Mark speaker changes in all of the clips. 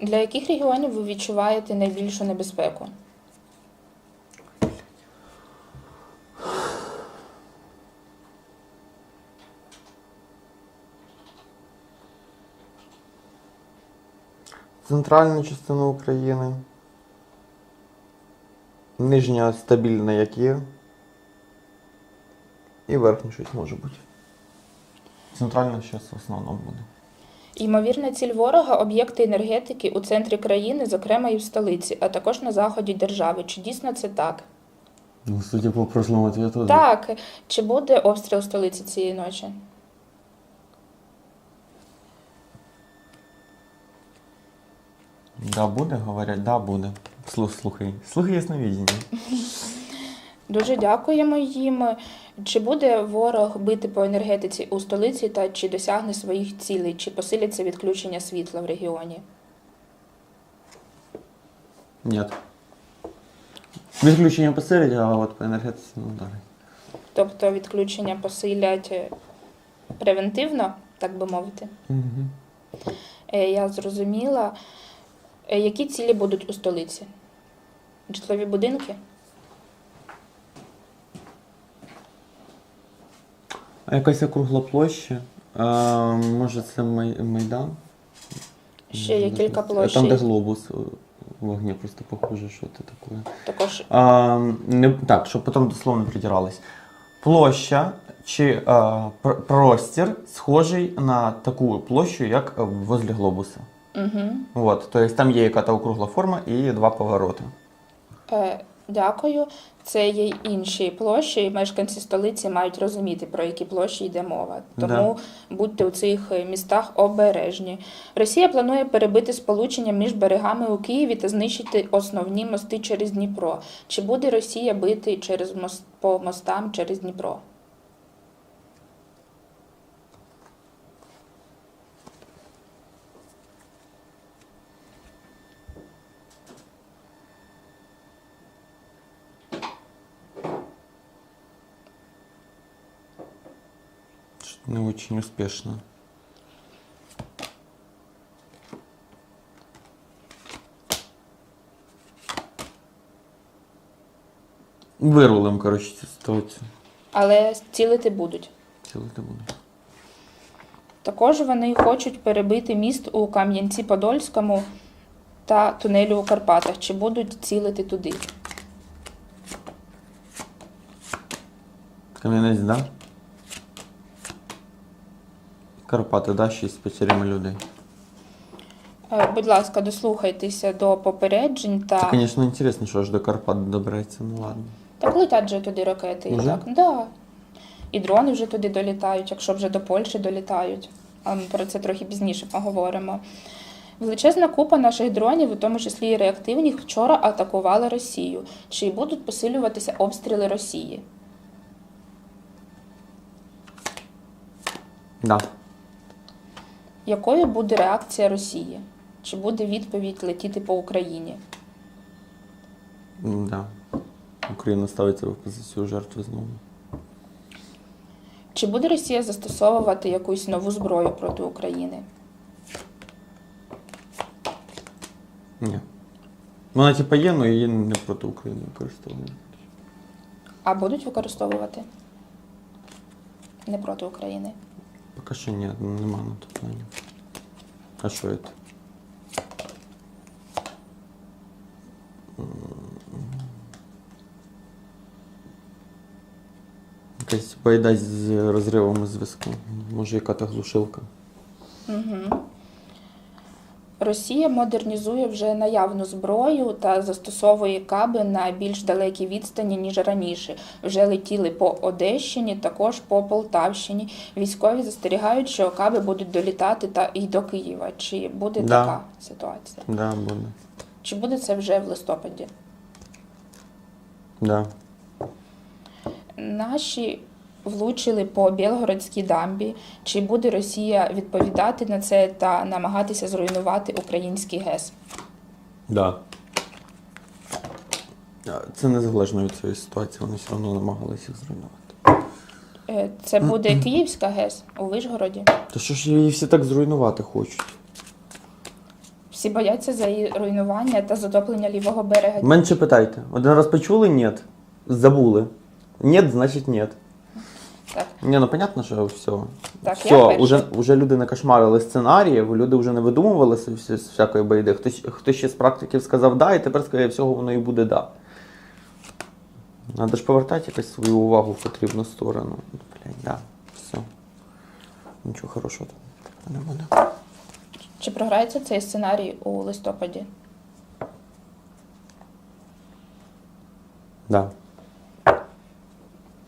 Speaker 1: Для яких регіонів ви відчуваєте найбільшу небезпеку?
Speaker 2: Центральна частина України. Нижня стабільна, як є. І верхня щось може бути. Центральна зараз в основному буде.
Speaker 1: Ймовірна ціль ворога об'єкти енергетики у центрі країни, зокрема і в столиці, а також на заході держави. Чи дійсно це так?
Speaker 2: Ну, судя по прошлому ответу,
Speaker 1: Так. Чи буде обстріл столиці цієї ночі?
Speaker 2: Да, буде, говорять, да, буде. Слух, слухай. Слухай ясновидіння.
Speaker 1: Дуже дякуємо їм. Чи буде ворог бити по енергетиці у столиці та чи досягне своїх цілей, чи посиляться відключення світла в регіоні?
Speaker 2: Ні. Відключення посилять, а от по енергетиці ну, далі.
Speaker 1: Тобто відключення посилять е, превентивно, так би мовити.
Speaker 2: Угу.
Speaker 1: Я зрозуміла. Е, Які цілі будуть у столиці? Житлові будинки?
Speaker 2: Якась округла площа. А, може це Май- Майдан?
Speaker 1: Ще є кілька
Speaker 2: Там, де глобус вогні, просто похоже, що це таке.
Speaker 1: Також
Speaker 2: А, не, так, щоб потім дословно придирались. Площа чи а, пр- простір схожий на таку площу, як е, возле глобуса.
Speaker 1: угу.
Speaker 2: От, тобто там є яка-то округла форма і два повороти.
Speaker 1: Е, дякую. Це є й інші площі, і мешканці столиці мають розуміти, про які площі йде мова. Тому будьте у цих містах обережні. Росія планує перебити сполучення між берегами у Києві та знищити основні мости через Дніпро. Чи буде Росія бити через мост по мостам через Дніпро?
Speaker 2: Не очень успешно. Вирулим, коротше, цю ситуацію.
Speaker 1: Але цілити будуть.
Speaker 2: Цілити буде.
Speaker 1: Також вони хочуть перебити міст у Кам'янці-Подольському та тунелю у Карпатах. Чи будуть цілити туди?
Speaker 2: Кам'янець, да? Карпати, да, ще з потерями людей.
Speaker 1: Е, Будь ласка, дослухайтеся до попереджень та.
Speaker 2: Це, звісно, інтересно, що аж до Карпат добереться, ну ладно.
Speaker 1: так летять же туди ракети. І
Speaker 2: Уже?
Speaker 1: так, да. І дрони вже туди долітають, якщо вже до Польщі долітають. А ми про це трохи пізніше поговоримо. Величезна купа наших дронів, у тому числі і реактивних, вчора атакувала Росію. Чи будуть посилюватися обстріли Росії?
Speaker 2: Да.
Speaker 1: Якою буде реакція Росії? Чи буде відповідь летіти по Україні?
Speaker 2: Да. Україна ставиться в позицію жертви знову.
Speaker 1: Чи буде Росія застосовувати якусь нову зброю проти України?
Speaker 2: Ні. Вона типа є, але її не проти України використовують.
Speaker 1: А будуть використовувати? Не проти України.
Speaker 2: Поки що ні, нема на то плані. А що це? Якась байда з розривами зв'язку. Може, яка-то глушилка.
Speaker 1: Угу. Росія модернізує вже наявну зброю та застосовує каби на більш далекій відстані, ніж раніше. Вже летіли по Одещині, також по Полтавщині. Військові застерігають, що каби будуть долітати та і до Києва. Чи буде
Speaker 2: Да.
Speaker 1: така ситуація?
Speaker 2: Да, буде.
Speaker 1: Чи буде це вже в листопаді?
Speaker 2: Да.
Speaker 1: Наші влучили по Білгородській дамбі. Чи буде Росія відповідати на це та намагатися зруйнувати український ГЕС?
Speaker 2: Да. Це незалежно від цієї ситуації, вони все одно намагалися їх зруйнувати.
Speaker 1: Е, Це буде Київська ГЕС у Вишгороді.
Speaker 2: Та що ж її всі так зруйнувати хочуть?
Speaker 1: Всі бояться за її руйнування та затоплення лівого берега.
Speaker 2: Менше питайте. Один раз почули ні. Забули. Ні, значить ні. Ні, ну понятно, що все.
Speaker 1: Так, я
Speaker 2: все,
Speaker 1: перша.
Speaker 2: уже, уже люди не кошмарили сценаріїв, люди вже не видумували з всякої байди. Хтось, хтось ще з практиків сказав да, і тепер скоріше всього воно і буде да. Надо ж повертати якось свою увагу в потрібну сторону. Блять, да, все. Нічого хорошого там не буде.
Speaker 1: чи програється цей сценарій у листопаді?
Speaker 2: Да.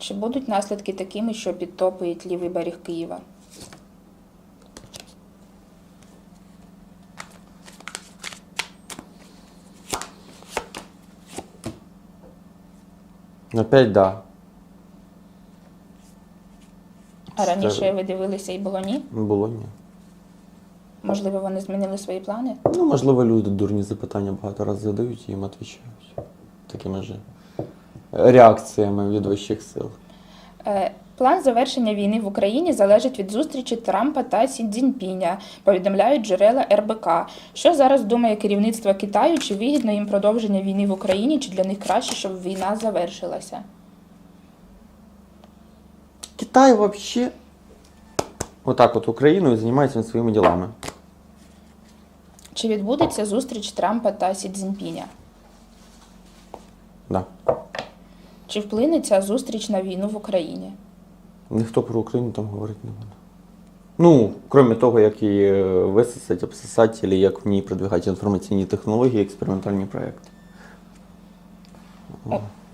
Speaker 1: Чи будуть наслідки такими, що підтопить лівий берег Києва?
Speaker 2: Опять да.
Speaker 1: А раніше ви дивилися і було ні?
Speaker 2: Було ні.
Speaker 1: Можливо, вони змінили свої плани?
Speaker 2: Ну, можливо, люди дурні запитання багато разів задають і їм відповідають. Такими ж реакціями від вищих сил.
Speaker 1: Е, План завершення війни в Україні залежить від зустрічі Трампа та Сі Цзіньпіня, повідомляють джерела РБК. Що зараз думає керівництво Китаю? Чи вигідно їм продовження війни в Україні, чи для них краще, щоб війна завершилася?
Speaker 2: Китай вообще отак от Україною займається своїми ділами.
Speaker 1: Чи відбудеться зустріч Трампа та Сі Цзіньпіня?
Speaker 2: Да.
Speaker 1: Чи вплине ця зустріч на війну в Україні?
Speaker 2: Ніхто про Україну там говорити не буде. Ну, крім того, як її е, висосати, або як в ній продвигати інформаційні технології, експериментальні проекти.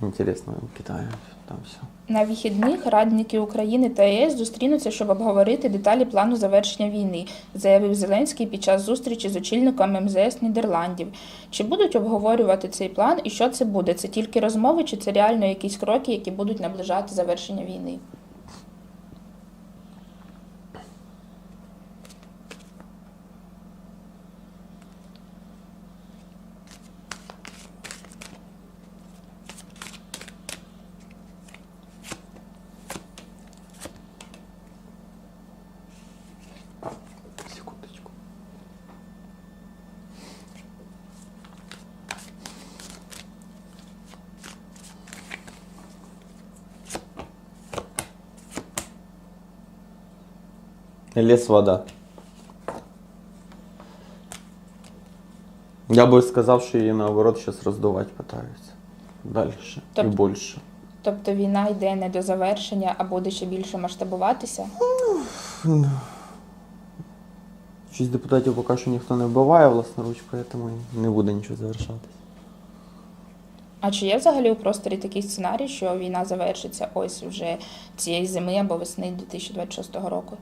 Speaker 2: Інтересно, Китаю, там все.
Speaker 1: На вихідних радники України та ЄС зустрінуться, щоб обговорити деталі плану завершення війни, заявив Зеленський під час зустрічі з очільником МЗС Нідерландів. Чи будуть обговорювати цей план і що це буде? Це тільки розмови, чи це реально якісь кроки, які будуть наближати завершення війни?
Speaker 2: Лес вода. Я би сказав, що її наоборот зараз роздувати питаються. Далі і
Speaker 1: Тобто-
Speaker 2: більше.
Speaker 1: Тобто війна йде не до завершення, а буде ще більше масштабуватися?
Speaker 2: Шість депутатів поки що ніхто не вбиває власноруч, тому не буде нічого завершатись.
Speaker 1: А чи є взагалі у просторі такий сценарій, що війна завершиться ось вже цієї зими або весни 2026 року?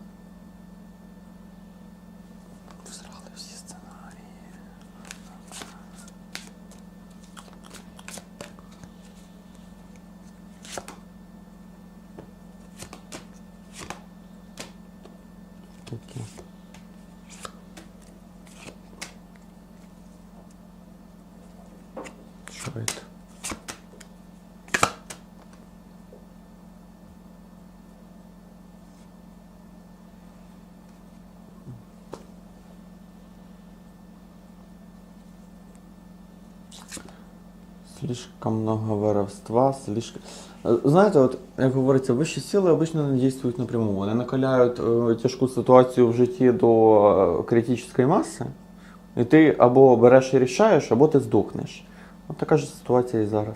Speaker 2: Слишком много воровства, слишком... Е, Знаєте, от, як говориться, вищі сили обично не дійствують напряму. Вони накаляють е, тяжку ситуацію в житті до е, критичної маси, і ти або береш і рішаєш, або ти здохнеш. От така ж ситуація і зараз.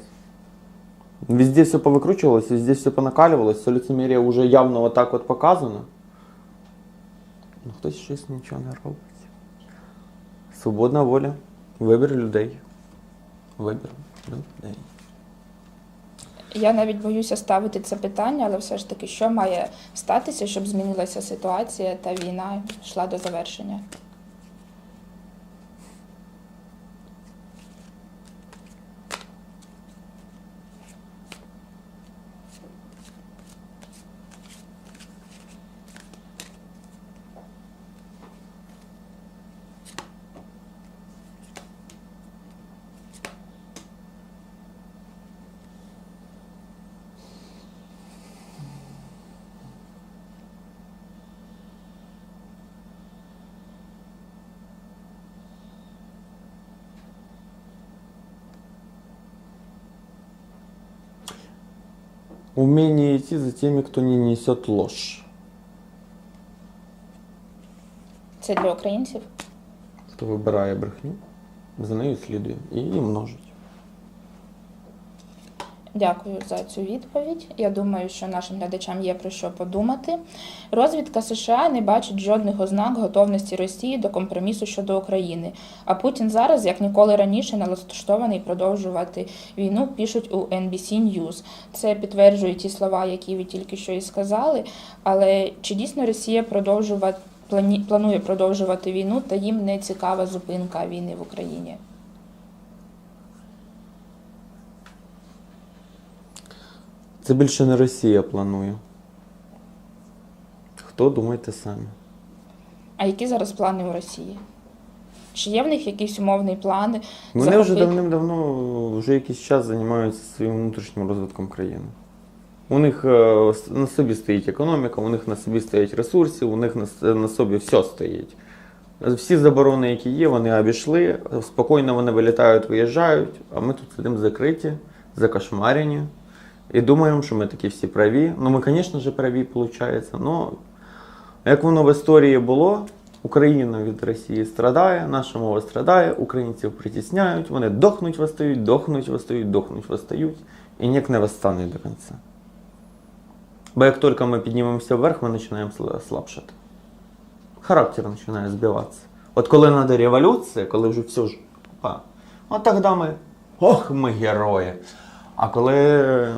Speaker 2: Везде все повикручувалось, везде все понакалювалось, все лицемір'я вже явно отак от показано. Ну, хтось щось нічого не робить. Свободна воля, вибір людей. Вибір Людей.
Speaker 1: Я навіть боюся ставити це питання, але все ж таки, що має статися, щоб змінилася ситуація та війна йшла до завершення?
Speaker 2: Умение идти за теми, кто не несет ложь.
Speaker 1: Це для українців.
Speaker 2: Хто вибирає брехню, за нею слідує і її множить.
Speaker 1: Дякую за цю відповідь. Я думаю, що нашим глядачам є про що подумати. Розвідка США не бачить жодних ознак готовності Росії до компромісу щодо України. А Путін зараз, як ніколи раніше, налаштований продовжувати війну, пишуть у NBC News. Це підтверджує ті слова, які ви тільки що і сказали. Але чи дійсно Росія продовжувати планує продовжувати війну, та їм не цікава зупинка війни в Україні?
Speaker 2: Це більше не Росія планує. Хто думайте самі?
Speaker 1: А які зараз плани у Росії? Чи є в них якісь умовні плани?
Speaker 2: Вони вже давним-давно, вже якийсь час займаються своїм внутрішнім розвитком країни. У них е, на собі стоїть економіка, у них на собі стоять ресурси, у них на собі все стоїть. Всі заборони, які є, вони обійшли, спокійно вони вилітають, виїжджають, а ми тут сидимо закриті, закошмарені. І думаємо, що ми такі всі праві. Ну, ми, звісно ж, праві, виходить. Ну, як воно в історії було, Україна від Росії страдає, наша мова страдає, українців притісняють, вони дохнуть восстають, дохнуть восстають, дохнуть восстають, і ніяк не восстануть до кінця. Бо як тільки ми піднімемося вверх, ми починаємо слабшати. Характер починає збиватися. От коли треба революція, коли вже все ж. Опа, от тоді ми. Ох, ми герої. А коли.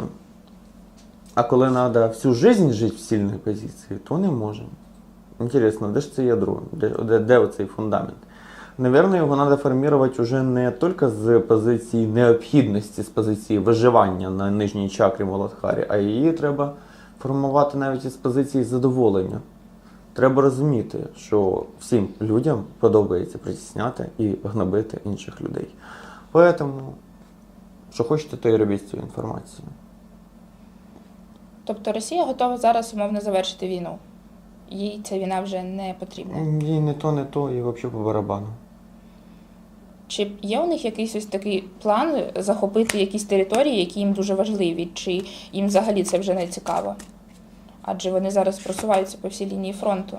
Speaker 2: А коли треба всю життя жити в сильній позиції, то не можемо. Інтересно, де ж це ядро? Де, де, де оцей фундамент? Наверно, його треба формувати вже не тільки з позиції необхідності, з позиції виживання на нижній чакрі Моладхарі, а її треба формувати навіть із позиції задоволення. Треба розуміти, що всім людям подобається притісняти і гнобити інших людей. Поэтому, що хочете, то і робіть з цією інформацією.
Speaker 1: Тобто Росія готова зараз умовно завершити війну. Їй ця війна вже не потрібна.
Speaker 2: Їй не то, не то, і взагалі по барабану.
Speaker 1: Чи є у них якийсь ось такий план захопити якісь території, які їм дуже важливі, чи їм взагалі це вже не цікаво? Адже вони зараз просуваються по всій лінії фронту.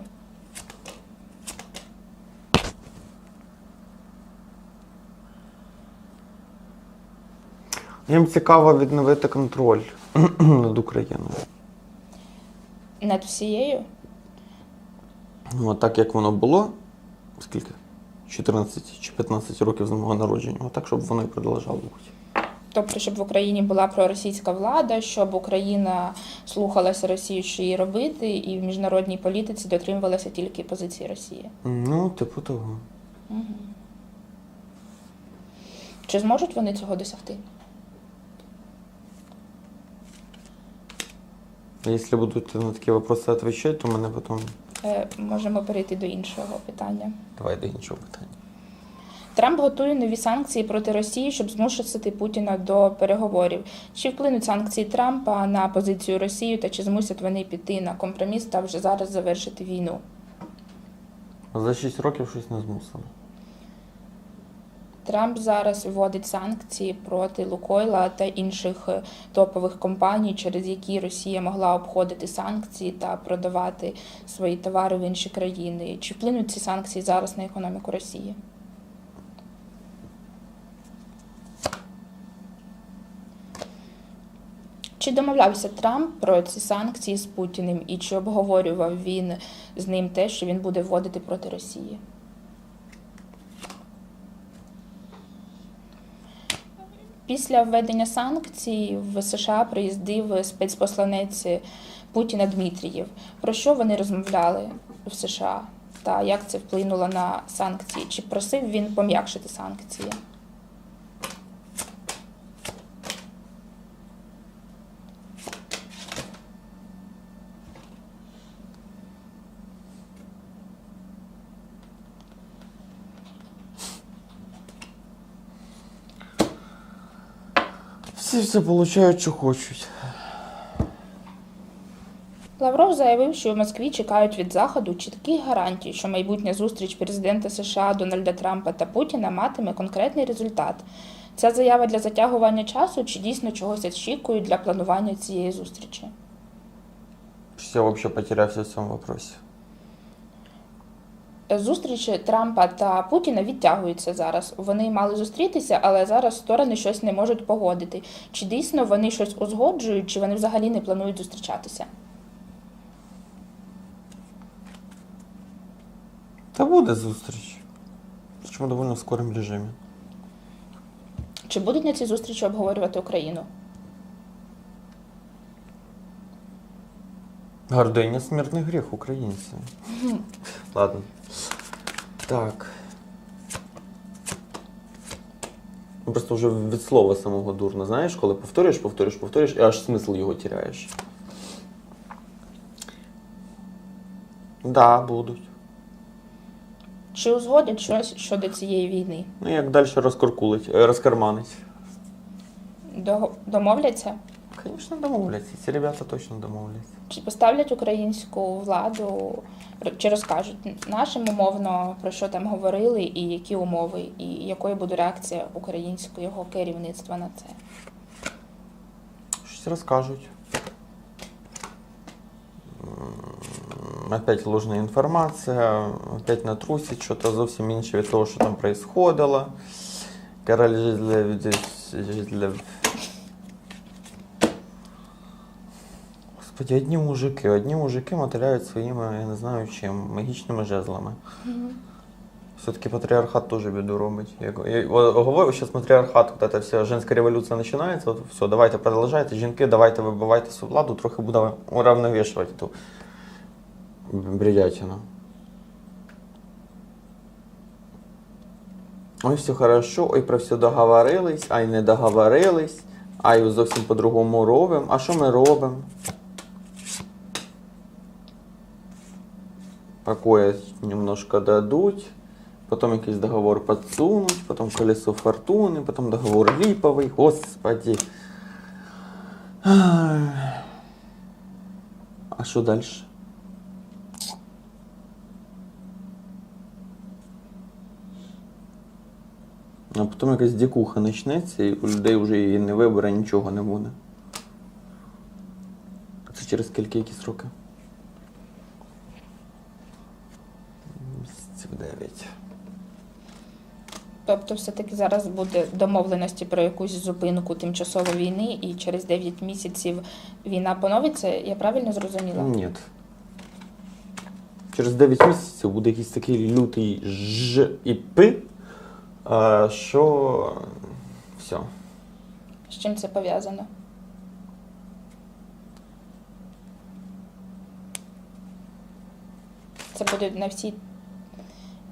Speaker 2: Їм цікаво відновити контроль над Україною.
Speaker 1: Над всією
Speaker 2: Ну, а так як воно було, скільки? 14 чи 15 років з мого народження, отак, щоб воно і продовжало бути.
Speaker 1: Тобто, щоб в Україні була проросійська влада, щоб Україна слухалася Росію, що їй робити, і в міжнародній політиці дотримувалася тільки позиції Росії.
Speaker 2: Ну, типу того.
Speaker 1: Чи зможуть вони цього досягти?
Speaker 2: Якщо будуть на такі вопроси відповідати, то мене потім.
Speaker 1: Е, Можемо перейти до іншого питання.
Speaker 2: Давай до іншого питання.
Speaker 1: Трамп готує нові санкції проти Росії, щоб змусити Путіна до переговорів. Чи вплинуть санкції Трампа на позицію Росії та чи змусять вони піти на компроміс та вже зараз завершити війну?
Speaker 2: За 6 років щось не змусило.
Speaker 1: Трамп зараз вводить санкції проти Лукойла та інших е, топових компаній, через які Росія могла обходити санкції та продавати свої товари в інші країни. Чи вплинуть ці санкції зараз на економіку Росії? Чи домовлявся Трамп про ці санкції з Путіним і чи обговорював він з ним те, що він буде вводити проти Росії? Після введення санкцій в США приїздив спецпосланець Путіна Дмитрієв. Про що вони розмовляли в США та як це вплинуло на санкції? Чи просив він пом'якшити санкції?
Speaker 2: Всі все получають, що хочуть.
Speaker 1: Лавров заявив, що в Москві чекають від Заходу чітких гарантій, що майбутня зустріч президента США Дональда Трампа та Путіна матиме конкретний результат. Ця заява для затягування часу чи дійсно чогось очікують для планування цієї зустрічі?
Speaker 2: Я вообще потерявся в цьому вопросі.
Speaker 1: Зустрічі Трампа та Путіна відтягуються зараз. Вони мали зустрітися, але зараз сторони щось не можуть погодити. Чи дійсно вони щось узгоджують, чи вони взагалі не планують зустрічатися?
Speaker 2: Та буде зустріч. Причому доволі в скорому режимі.
Speaker 1: Чи будуть на цій зустрічі обговорювати Україну?
Speaker 2: Гординя смертний гріх українців. Ладно. Так. Ну, Просто вже від слова самого дурно, знаєш, коли повторюєш, повторюєш, повторюєш, і аж смисл його тіряєш. Да, будуть.
Speaker 1: Чи узгодять щось щодо цієї війни?
Speaker 2: Ну як далі розкуркулить, е, розкарманить.
Speaker 1: До- Домовляться?
Speaker 2: Звісно, домовляться. Ці ребята точно домовляться.
Speaker 1: Чи поставлять українську владу, чи розкажуть нашим умовно про що там говорили, і які умови, і якою буде реакція українського керівництва на це?
Speaker 2: Щось розкажуть. Опять ложна інформація, опять натрусить, що то зовсім інше від того, що там происходило. Король житле- Господи, одні мужики, одні мужики мотиляють своїми, я не знаю чим, магічними жезлами. Все-таки патриархат тоже беду робить. Я, я, о- говорю, сейчас матріархат, вот эта вся женська революція починається, от все, давайте продовжайте, жінки, давайте вибивайте цю владу, трохи буде уравновішувати ту бредятину. Ой, все хорошо, ой, про все договорились, ай не договорились, ай зовсім по-другому робимо. А що ми робимо? Покоя немножко дадуть, потім якийсь договор підсунуть, потім колесо фортуни, потім договор ліповий, господи. А що далі? А потім якась дікуха почнеться, і у людей вже її не вибере, нічого не буде. Це через скільки якісь роки? Місяців дев'ять.
Speaker 1: Тобто, все-таки зараз буде домовленості про якусь зупинку тимчасової війни, і через 9 місяців війна поновиться. Я правильно зрозуміла?
Speaker 2: Ні. Через 9 місяців буде якийсь такий лютий ж і пи, що все.
Speaker 1: З чим це пов'язано? Це буде на всій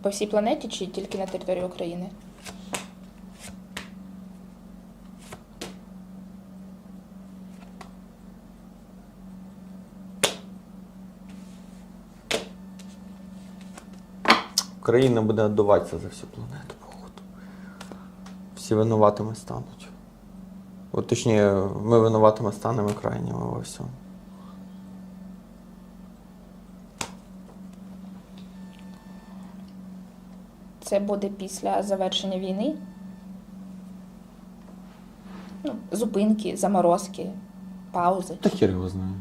Speaker 1: по всій планеті чи тільки на території України?
Speaker 2: Україна буде віддуватися за всю планету, походу. Всі винуватими стануть. От точніше, ми винуватими станемо крайніми во всьому.
Speaker 1: Це буде після завершення війни? Ну, зупинки, заморозки, паузи.
Speaker 2: Та хер його знає.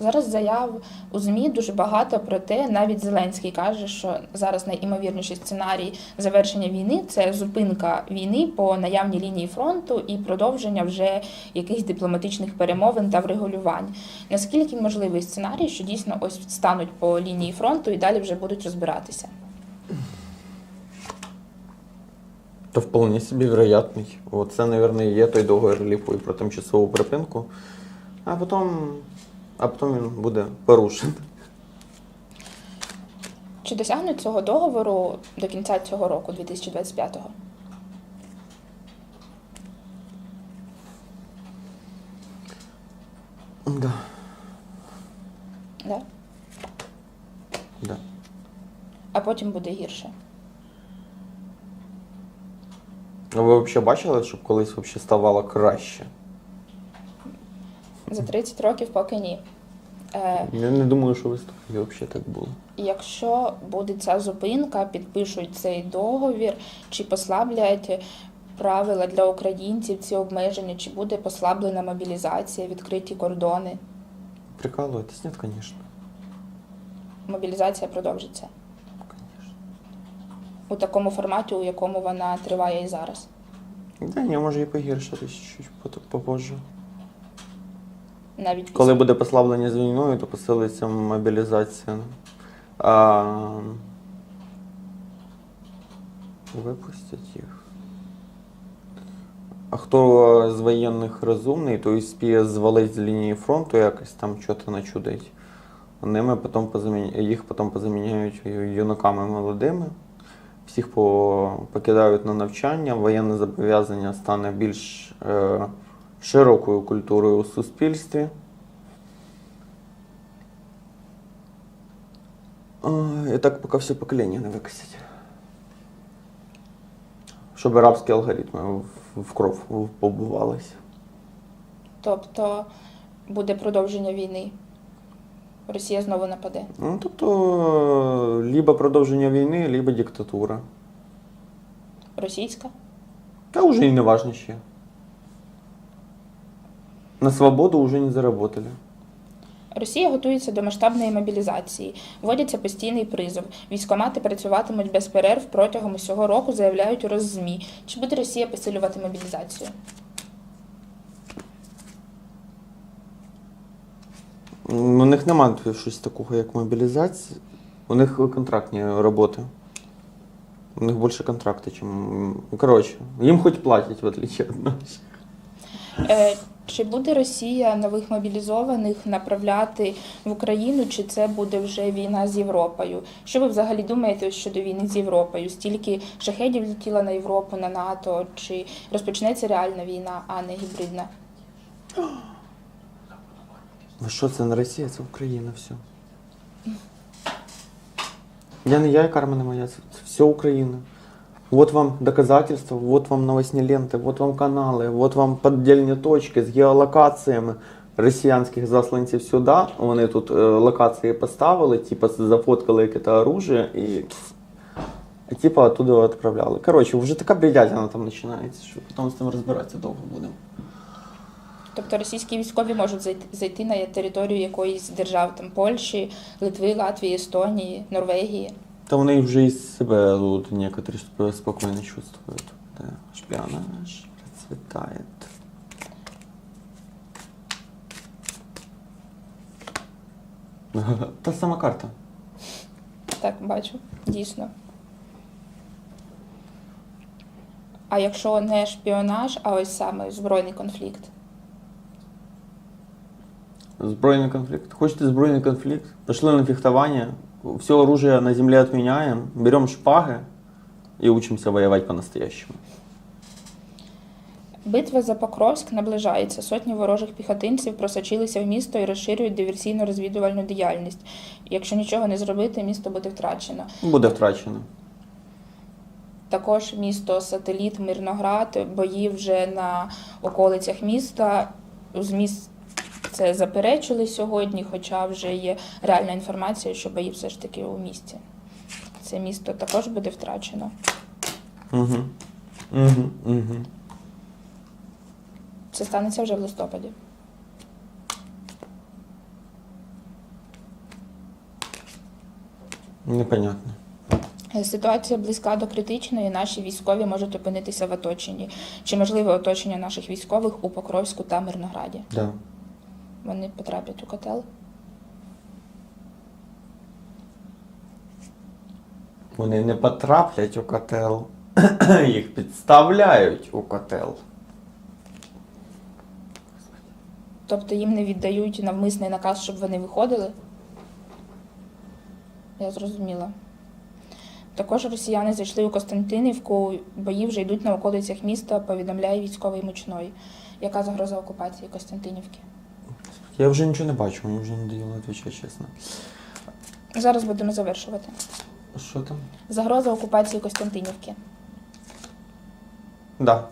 Speaker 1: Зараз заяв у ЗМІ дуже багато про те, навіть Зеленський каже, що зараз найімовірніший сценарій завершення війни це зупинка війни по наявній лінії фронту і продовження вже якихось дипломатичних перемовин та врегулювань. Наскільки можливий сценарій, що дійсно ось стануть по лінії фронту і далі вже будуть розбиратися?
Speaker 2: То вполне собі вероятний. От це, мабуть, є той договір ліповий про тимчасову припинку, а потім, а потім він буде порушений.
Speaker 1: Чи досягнуть цього договору до кінця цього року, 2025-го?
Speaker 2: Да.
Speaker 1: Да?
Speaker 2: Да.
Speaker 1: А потім буде гірше.
Speaker 2: А ви взагалі бачили, щоб колись взагалі ставало краще?
Speaker 1: За 30 років поки ні. Е,
Speaker 2: Я не думаю, що в історії взагалі так було.
Speaker 1: Якщо буде ця зупинка, підпишуть цей договір, чи послаблять правила для українців ці обмеження, чи буде послаблена мобілізація, відкриті кордони.
Speaker 2: Прикалуєтесь? Ні, звісно.
Speaker 1: Мобілізація продовжиться
Speaker 2: Конечно.
Speaker 1: у такому форматі, у якому вона триває і зараз.
Speaker 2: Да, ні, може і погіршитись чуть попозже.
Speaker 1: Навіть
Speaker 2: Коли буде послаблення з війною, то посилиться мобілізація. А... Випустять їх. А хто з воєнних розумний, то і спіє звалить з лінії фронту якось там щось начудить. Ними потім позамі... їх потім позаміняють юнаками молодими. Всіх по... покидають на навчання, воєнне зобов'язання стане більш е... широкою культурою у суспільстві. І так поки все покоління не викосять. Щоб арабські алгоритми в, в кров побувалися.
Speaker 1: Тобто буде продовження війни. Росія знову нападе.
Speaker 2: Ну, тобто, либо продовження війни, либо диктатура.
Speaker 1: Російська?
Speaker 2: Та вже і не важно ще. На свободу вже не заработали.
Speaker 1: Росія готується до масштабної мобілізації. Вводиться постійний призов. Військомати працюватимуть без перерв протягом усього року, заявляють у Роззмі. Чи буде Росія посилювати мобілізацію?
Speaker 2: У них немає щось такого, як мобілізація. У них контрактні роботи. У них більше контракти, чим. Коротше, їм хоч платять, в отличие від нас.
Speaker 1: Е, чи буде Росія нових мобілізованих направляти в Україну, чи це буде вже війна з Європою? Що ви взагалі думаєте щодо війни з Європою? Стільки шахедів летіло на Європу, на НАТО, чи розпочнеться реальна війна, а не гібридна?
Speaker 2: Ну що це не Росія, це Україна все. Я не я і карма не моя, це все Україна. Вот вам доказательства, вот вам новостні ленти, вот вам канали, вот вам поддельні точки з геолокаціями росіянських засланців сюди. Вони тут е, локації поставили, типа зафоткали якесь оружие і, і типа оттуда відправляли. Коротше, вже така бредятина там починається, що потім з цим розбиратися довго будемо.
Speaker 1: Тобто російські військові можуть зайти на територію якоїсь держав там Польщі, Литви, Латвії, Естонії, Норвегії.
Speaker 2: Та вони вже із себе тут некоторі сп- спокійно чувствують. Да. Шпіонаж процвітає. Та сама карта.
Speaker 1: Так, бачу, дійсно. А якщо не шпіонаж, а ось саме збройний конфлікт.
Speaker 2: Збройний конфлікт. Хочете збройний конфлікт? Пошли на фехтование. Все оружие на земле отменяем. Берем шпаги и учимся воевать по-настоящему.
Speaker 1: Битва за Покровськ наближається. Сотні ворожих піхотинців просочилися в місто і розширюють диверсійно-розвідувальну діяльність. Якщо нічого не зробити, місто буде втрачено.
Speaker 2: Буде втрачено.
Speaker 1: Також місто сателіт Мирноград, бої вже на околицях міста. ЗМІ це заперечили сьогодні, хоча вже є реальна інформація, що бої все ж таки у місті. Це місто також буде втрачено.
Speaker 2: Угу. Угу. Угу.
Speaker 1: Це станеться вже в листопаді.
Speaker 2: Непонятно.
Speaker 1: Ситуація близька до критичної. Наші військові можуть опинитися в оточенні. Чи можливе оточення наших військових у Покровську та Мирнограді?
Speaker 2: Да.
Speaker 1: Вони потраплять у котел.
Speaker 2: Вони не потраплять у котел. Їх підставляють у котел.
Speaker 1: Тобто їм не віддають навмисний наказ, щоб вони виходили? Я зрозуміла. Також росіяни зайшли у Костянтинівку, бої вже йдуть на околицях міста, повідомляє військовий мучной. Яка загроза окупації Костянтинівки?
Speaker 2: Я вже нічого не бачу, мені вже не надоїло відповідати чесно.
Speaker 1: Зараз будемо завершувати.
Speaker 2: Що там?
Speaker 1: Загроза окупації Костянтинівки.
Speaker 2: Да.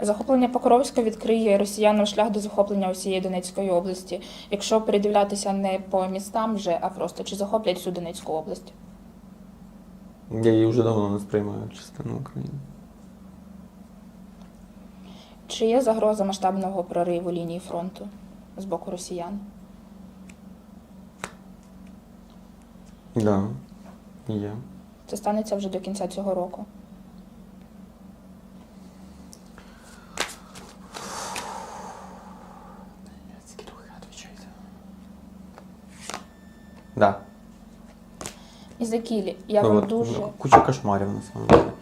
Speaker 1: Захоплення Покровська відкриє росіянам шлях до захоплення усієї Донецької області. Якщо передивлятися не по містам вже, а просто чи захоплять всю Донецьку область.
Speaker 2: Я її вже давно не сприймаю частину України.
Speaker 1: Чи є загроза масштабного прориву лінії фронту з боку росіян?
Speaker 2: Да, є.
Speaker 1: Це станеться вже до кінця цього року.
Speaker 2: Да.
Speaker 1: І Закілі, я
Speaker 2: Ну,
Speaker 1: вам дуже.
Speaker 2: Куча кошмарів на самом деле.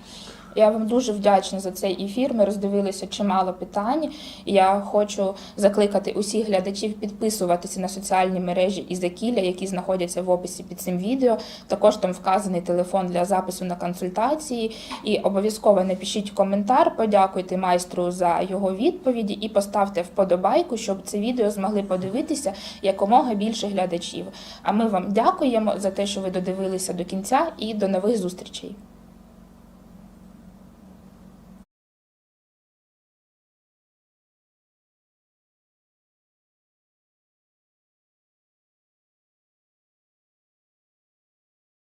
Speaker 1: Я вам дуже вдячна за цей ефір. Ми роздивилися чимало питань. Я хочу закликати усіх глядачів підписуватися на соціальні мережі Ізакіля, які знаходяться в описі під цим відео. Також там вказаний телефон для запису на консультації. І обов'язково напишіть коментар, подякуйте майстру за його відповіді і поставте вподобайку, щоб це відео змогли подивитися якомога більше глядачів. А ми вам дякуємо за те, що ви додивилися до кінця, і до нових зустрічей.